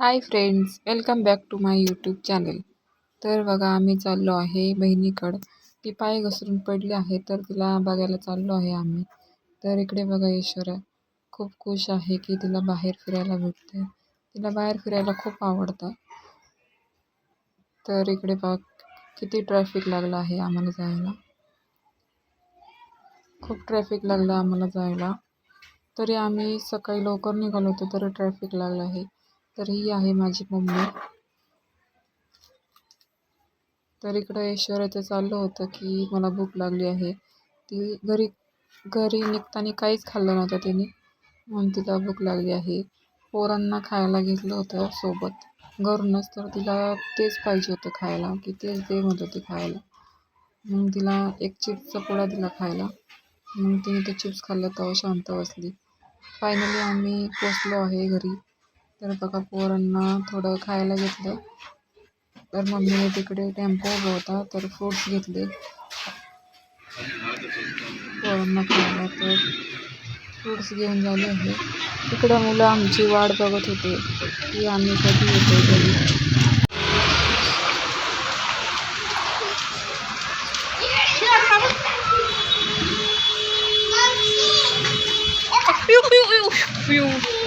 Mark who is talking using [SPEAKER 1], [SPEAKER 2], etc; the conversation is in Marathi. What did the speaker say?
[SPEAKER 1] Hi friends welcome back to my YouTube channel. तर बघा आम्ही चाललो आहे बहिणीकडं. ती पाय घसरून पडली आहे तर तिला बघायला चाललो आहे आम्ही. तर इकडे बघा ईश्वरा खूप खुश आहे की तिला बाहेर फिरायला भेटते तिला बाहेर फिरायला खूप आवडतं. तर इकडे बघ किती ट्रॅफिक लागलं आहे आम्हाला जायला. खूप ट्रॅफिक लागलं आम्हाला जायला. तरी आम्ही सकाळी लवकर निघालो होतो तर ट्रॅफिक लागलं आहे. तर ही आहे माझी मम्मी. तर इकडं ऐश्वर्याचं चाललं होतं की मला भूक लागली आहे. ती घरी घरी निघताना काहीच खाल्लं नव्हतं तिने. म्हणून तिला भूक लागली आहे. पोरांना खायला घेतलं होतं सोबत. घरूनच तर तिला तेच पाहिजे होतं खायला की तेच दे म्हणत होती खायला. मग तिला एक चिप्सचा पोळा दिला खायला. मग तिने ते चिप्स खाल्लं तेव्हा शांत बसली. फायनली आम्ही पोचलो आहे घरी. तर बघा पोरांना थोडं खायला घेतलं. तर मम्मीने तिकडे टेम्पो उभा होता तर फ्रूट्स घेतले. पोरांना खायला तर फ्रूट्स घेऊन झाले आहे तिकडं मुलं आमची वाट बघत होते की आम्ही कधी येतो घरी.
[SPEAKER 2] मम्मा